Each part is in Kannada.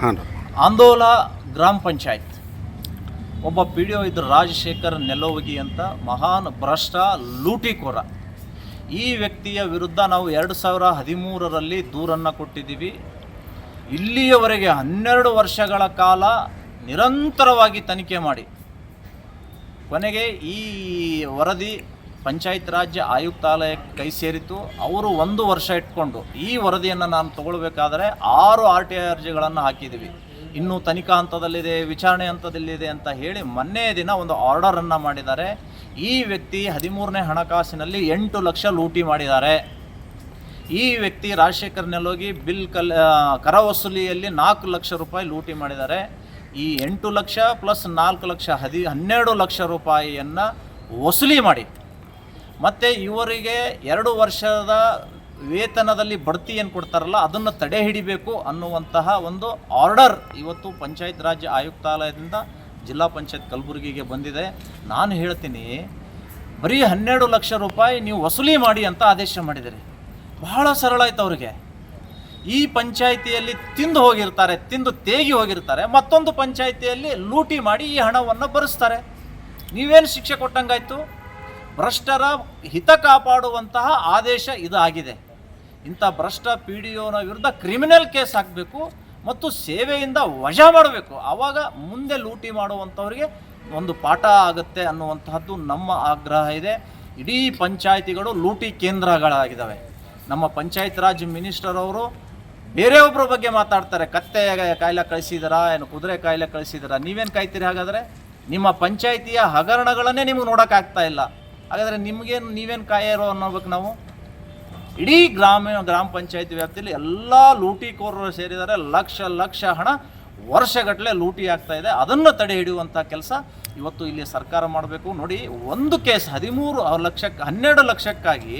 ಹಾಂ ಆಂದೋಲ ಗ್ರಾಮ ಪಂಚಾಯತ್. ಒಬ್ಬ ಪಿ ಡಿ ಒ ಇದ್ದರು ರಾಜಶೇಖರ್ ನೆಲೋವಗಿ ಅಂತ ಮಹಾನ್ ಭ್ರಷ್ಟ ಲೂಟಿಕೋರ. ಈ ವ್ಯಕ್ತಿಯ ವಿರುದ್ಧ ನಾವು ಎರಡು ಸಾವಿರ ಹದಿಮೂರರಲ್ಲಿ ದೂರನ್ನು ಕೊಟ್ಟಿದ್ದೀವಿ. ಇಲ್ಲಿಯವರೆಗೆ ಹನ್ನೆರಡು ವರ್ಷಗಳ ಕಾಲ ನಿರಂತರವಾಗಿ ತನಿಖೆ ಮಾಡಿ. ಕೊನೆಗೆ ಈ ವರದಿ ಪಂಚಾಯತ್ ರಾಜ್ಯ ಆಯುಕ್ತಾಲಯಕ್ಕೆ ಕೈ ಸೇರಿತು ಅವರು ಒಂದು ವರ್ಷ ಇಟ್ಕೊಂಡು ಈ ವರದಿಯನ್ನು ನಾನು ತಗೊಳ್ಬೇಕಾದ್ರೆ ಆರು ಆರ್ ಟಿ ಐ ಅರ್ಜಿಗಳನ್ನು ಹಾಕಿದ್ದೀವಿ. ಇನ್ನೂ ತನಿಖಾ ಹಂತದಲ್ಲಿದೆ, ವಿಚಾರಣೆ ಹಂತದಲ್ಲಿದೆ ಅಂತ ಹೇಳಿ ಮೊನ್ನೆ ದಿನ ಒಂದು ಆರ್ಡರನ್ನು ಮಾಡಿದ್ದಾರೆ. ಈ ವ್ಯಕ್ತಿ ಹದಿಮೂರನೇ ಹಣಕಾಸಿನಲ್ಲಿ ಎಂಟು ಲಕ್ಷ ಲೂಟಿ ಮಾಡಿದ್ದಾರೆ. ಈ ವ್ಯಕ್ತಿ ರಾಜಶೇಖರ್ ನೆಲೋಗಿ ಬಿಲ್ ಕಲ್ ಕರ ವಸೂಲಿಯಲ್ಲಿ ನಾಲ್ಕು ಲಕ್ಷ ರೂಪಾಯಿ ಲೂಟಿ ಮಾಡಿದ್ದಾರೆ. ಈ ಎಂಟು ಲಕ್ಷ ಪ್ಲಸ್ ನಾಲ್ಕು ಲಕ್ಷ ಹದಿ, ಹನ್ನೆರಡು ಲಕ್ಷ ರೂಪಾಯಿಯನ್ನು ವಸೂಲಿ ಮಾಡಿ. ಮತ್ತು ಇವರಿಗೆ ಎರಡು ವರ್ಷದ ವೇತನದಲ್ಲಿ ಬಡ್ತಿ ಏನು ಕೊಡ್ತಾರಲ್ಲ, ಅದನ್ನು ತಡೆ ಹಿಡಿಬೇಕು ಅನ್ನುವಂತಹ ಒಂದು ಆರ್ಡರ್ ಇವತ್ತು ಪಂಚಾಯತ್ ರಾಜ್ ಆಯುಕ್ತಾಲಯದಿಂದ ಜಿಲ್ಲಾ ಪಂಚಾಯತ್ ಕಲಬುರಗಿಗೆ ಬಂದಿದೆ. ನಾನು ಹೇಳ್ತೀನಿ, ಬರೀ ಹನ್ನೆರಡು ಲಕ್ಷ ರೂಪಾಯಿ ನೀವು ವಸೂಲಿ ಮಾಡಿ ಅಂತ ಆದೇಶ ಮಾಡಿದಿರಿ. ಬಹಳ ಸರಳ ಆಯ್ತು ಅವರಿಗೆ. ಈ ಪಂಚಾಯಿತಿಯಲ್ಲಿ ತಿಂದು ಹೋಗಿರ್ತಾರೆ, ತಿಂದು ತೇಗಿ ಹೋಗಿರ್ತಾರೆ, ಮತ್ತೊಂದು ಪಂಚಾಯಿತಿಯಲ್ಲಿ ಲೂಟಿ ಮಾಡಿ ಈ ಹಣವನ್ನು ಬರೆಸ್ತಾರೆ. ನೀವೇನು ಶಿಕ್ಷೆ ಕೊಟ್ಟಂಗಾಯ್ತು? ಭ್ರಷ್ಟರ ಹಿತ ಕಾಪಾಡುವಂತಹ ಆದೇಶ ಇದಾಗಿದೆ. ಇಂಥ ಭ್ರಷ್ಟ ಪಿ ಡಿ ಒನ ವಿರುದ್ಧ ಕ್ರಿಮಿನಲ್ ಕೇಸ್ ಹಾಕಬೇಕು ಮತ್ತು ಸೇವೆಯಿಂದ ವಜಾ ಮಾಡಬೇಕು. ಆವಾಗ ಮುಂದೆ ಲೂಟಿ ಮಾಡುವಂಥವ್ರಿಗೆ ಒಂದು ಪಾಠ ಆಗುತ್ತೆ ಅನ್ನುವಂತಹದ್ದು ನಮ್ಮ ಆಗ್ರಹ ಇದೆ. ಇಡೀ ಪಂಚಾಯಿತಿಗಳು ಲೂಟಿ ಕೇಂದ್ರಗಳಾಗಿದ್ದಾವೆ. ನಮ್ಮ ಪಂಚಾಯತ್ ರಾಜ್ ಮಿನಿಸ್ಟರ್ ಅವರು ಬೇರೆಯೊಬ್ಬರ ಬಗ್ಗೆ ಮಾತಾಡ್ತಾರೆ. ಕತ್ತೆ ಕಾಯಿಲೆ ಕಳಿಸಿದಾರಾ, ಏನು ಕುದುರೆ ಕಾಯಿಲೆ ಕಳಿಸಿದಾರಾ, ನೀವೇನು ಕಾಯ್ತೀರಿ ಹಾಗಾದರೆ? ನಿಮ್ಮ ಪಂಚಾಯಿತಿಯ ಹಗರಣಗಳನ್ನೇ ನಿಮಗೆ ನೋಡೋಕ್ಕಾಗ್ತಾ ಇಲ್ಲ. ಹಾಗಾದರೆ ನಿಮಗೇನು, ನೀವೇನು ಕಾಯಿರೋ ಅನ್ನೋಬೇಕು ನಾವು ಇಡೀ ಗ್ರಾಮೀಣ, ಗ್ರಾಮ ಪಂಚಾಯತಿ ವ್ಯಾಪ್ತಿಯಲ್ಲಿ ಎಲ್ಲ ಲೂಟಿಕೋರರು ಸೇರಿದರೆ ಲಕ್ಷ ಲಕ್ಷ ಹಣ ವರ್ಷಗಟ್ಟಲೆ ಲೂಟಿ ಆಗ್ತಾ ಇದೆ. ಅದನ್ನು ತಡೆ ಹಿಡಿಯುವಂಥ ಕೆಲಸ ಇವತ್ತು ಇಲ್ಲಿ ಸರ್ಕಾರ ಮಾಡಬೇಕು. ನೋಡಿ, ಒಂದು ಕೇಸ್ ಹದಿಮೂರು ಲಕ್ಷಕ್ಕೆ ಹನ್ನೆರಡು ಲಕ್ಷಕ್ಕಾಗಿ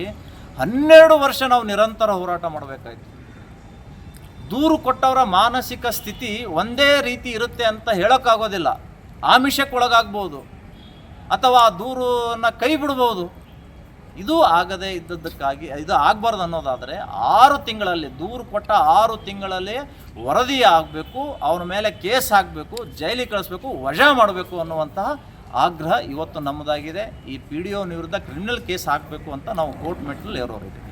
ಹನ್ನೆರಡು ವರ್ಷ ನಾವು ನಿರಂತರ ಹೋರಾಟ ಮಾಡಬೇಕಾಯಿತು. ದೂರು ಕೊಟ್ಟವರ ಮಾನಸಿಕ ಸ್ಥಿತಿ ಒಂದೇ ರೀತಿ ಇರುತ್ತೆ ಅಂತ ಹೇಳೋಕ್ಕಾಗೋದಿಲ್ಲ. ಆಮಿಷಕ್ಕೊಳಗಾಗ್ಬೋದು. ಅಥವಾ ಆ ದೂರನ್ನು ಕೈ ಬಿಡ್ಬೋದು ಇದು ಆಗದೇ ಇದ್ದದ್ದಕ್ಕಾಗಿ, ಇದು ಆಗಬಾರ್ದು ಅನ್ನೋದಾದರೆ ಆರು ತಿಂಗಳಲ್ಲಿ, ದೂರು ಕೊಟ್ಟ ಆರು ತಿಂಗಳಲ್ಲಿ ವರದಿ ಆಗಬೇಕು, ಅವನ ಮೇಲೆ ಕೇಸ್ ಹಾಕಬೇಕು, ಜೈಲಿಗೆ ಕಳಿಸ್ಬೇಕು, ವಜಾ ಮಾಡಬೇಕು ಅನ್ನುವಂತಹ ಆಗ್ರಹ ಇವತ್ತು ನಮ್ಮದಾಗಿದೆ. ಈ P D O criminal case ಹಾಕಬೇಕು ಅಂತ ನಾವು ಕೋರ್ಟ್ ಮೆಟ್ಲಲ್ಲಿ ಏರೋರಿದ್ದೀವಿ